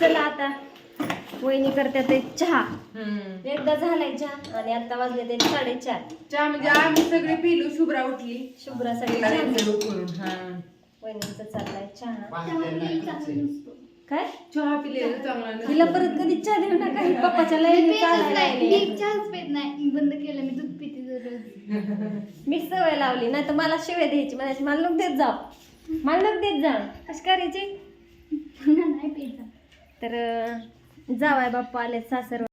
चला आता. वहिनी करतात एक चहा. एकदा झालाय चहा आणि आता वाजले ते साडेचार. चहा म्हणजे आम्ही सगळे पिलो शुभ्रा उठली. करून हा. वहिनीचा चाललाय चहा. काय? चहा. तिला परत कधी चहा देऊ नका. ही पप्पाच्या लाईन चहाच पेत नाही. मी बंद केलं. मी दूध पिते मी सवय लावली. नाही तर मला शिवाय द्यायची. म्हणायची मला लोक देत जाव मला लोक देत जा कशी करायची? नाही पेत तर जावाय बाप्पा आले सासर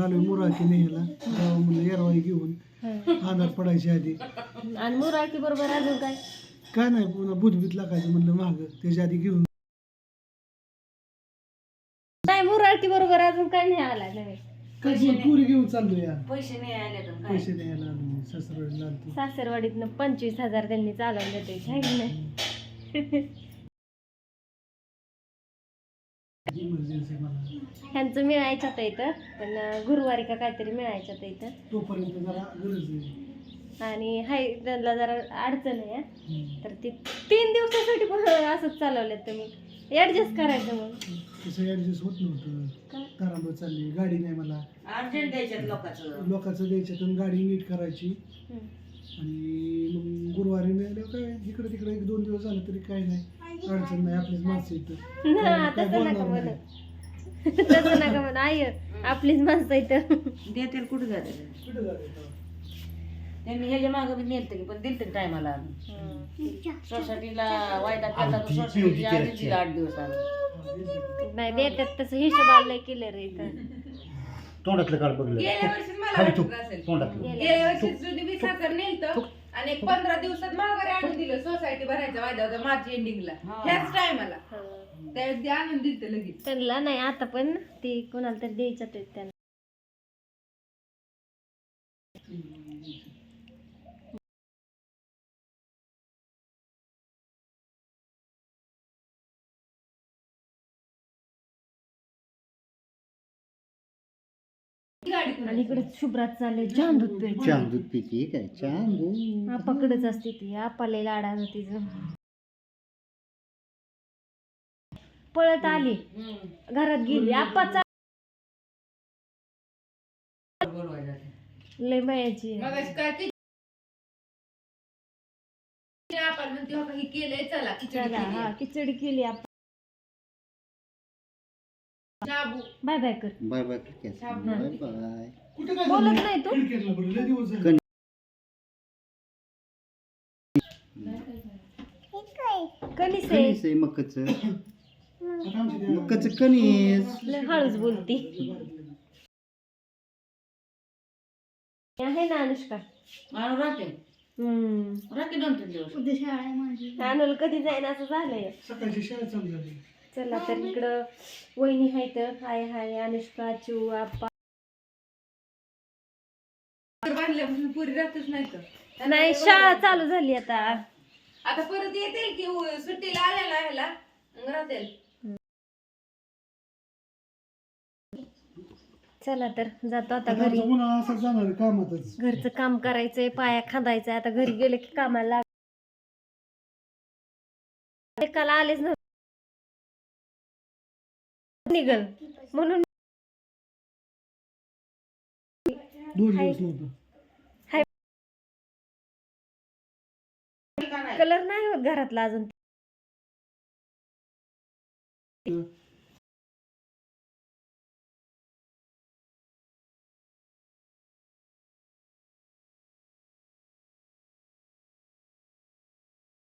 आलो मुराकी म्हणलं येरवाई घेऊन अंधार पडायची आधी. आणि मुराकी बरोबर अजून काय? काय नाही पुन्हा बुधबीत लागायचं म्हणलं माग. त्याच्या आधी घेऊन. नाही मुराकी बरोबर अजून काय नाही आला पण पुरी घेऊन चाललो या. पैसे नाही आले तर काय? पैसे द्यायला आलो मी सासरवाडीला आलतो. सासरवाडीतनं पंचवीस हजार त्यांनी चालवले ते की नाही? ह्यांचं मिळायचं होतं इथं पण गुरुवारी का काहीतरी मिळायचं होतं इथं. तोपर्यंत जरा गरज आहे. आणि हाय त्यांना जरा अडचण आहे हं. तर ती तीन दिवसासाठी पण असंच चालवलेत तुम्ही. ऍडजस्ट करायचं मग. तसं ऍडजस्ट होत नव्हतं. काय? तारांबळ चालली गाडी नाही मला. अर्जंट द्यायच्यात लोकांचं. लोकांचं द्यायचं तर गाडी नीट करायची. हम्म. आणि मग गुरुवारी मिळाल्यावर काय इकडे तिकडे एक दोन दिवस झालं तरी काय नाही. अडचण नाही आपलीच माणसं इथं. ना, काय तसं नका बोलणार म्हणू. नाही. तसं नका म्हणू. आय आपलीच माणसं इथं. देतील कुठे जाते कुठं त्यांनी ह्याच्या मागं बी नेलतं की पण दिलतं टायमाला सोसायटीला वायदा केला तर सोसायटीची आधी दिला आठ दिवस आलं. नाही देतात तसं हिशोब लय केलं रे इथं. तोंडातलं काढ बघलं. गेल्या वर्षीच मला खाली वाटत तू असेल. तोंडातलं. गेल्या वर्षी जुनी नेलतं. आणि एक पंधरा दिवसात माघारी आणून दिलं सोसायटी भरायचा वायदा होता मार्च एंडिंगला ह्याच टायमाला हं. त्यावेळेस ते आणून दिलं लगेच. त्यांना नाही आता पण ते कोणाला तरी द्यायचं ते त्यांना. आणि इकडे शुभ्रात चालले जाम दूध प्यायचं. छान दूध पिती काय? छान दूध आपाकडेच असते ती. आपाला लाडा तिचं पळत आली. घरात गेली. आपाचा लय मायाची हो का, केलंय चला. हा खिचडी केली. आपण बाय बाय कर. Bye bye bye bye. कुठे काय बोलत झालं? नाही तू. खिडकीतनं बरं, लय दिवस झाले. कणीस आहे. कणीस आहे मकच आता आमची त्या- मकच कणीस. लय हळूच बोलती. आहे ना अनुष्का? आणून राहते. हम्म. राहते दोन तीन दिवस. उद्या शाळा आहे माझी. अनुल कधी जाईन असं झालंय. सकाळची शाळा चालू झाली. चला तर इकडं वहिनी हाय तर हाय हाय अनुष्का चू आप्पा. बांधल्यापासून पुरी राहतच नाही तर. नाही शाळा चालू झाली आता. आता परत येतील की उ- सुट्टीला आलेला ह्याला. मग राहतील. चला तर जातो आता आता घरी. आमचं असं जाणार आहे कामातच? घरचं काम करायचंय पाया खांदायचंय. आता घरी गेले की कामाला लाग आलेच नव्हते. निघल. म्हणून दोन दिवस नव्हतं. कलर नाही होत घरातला अजून.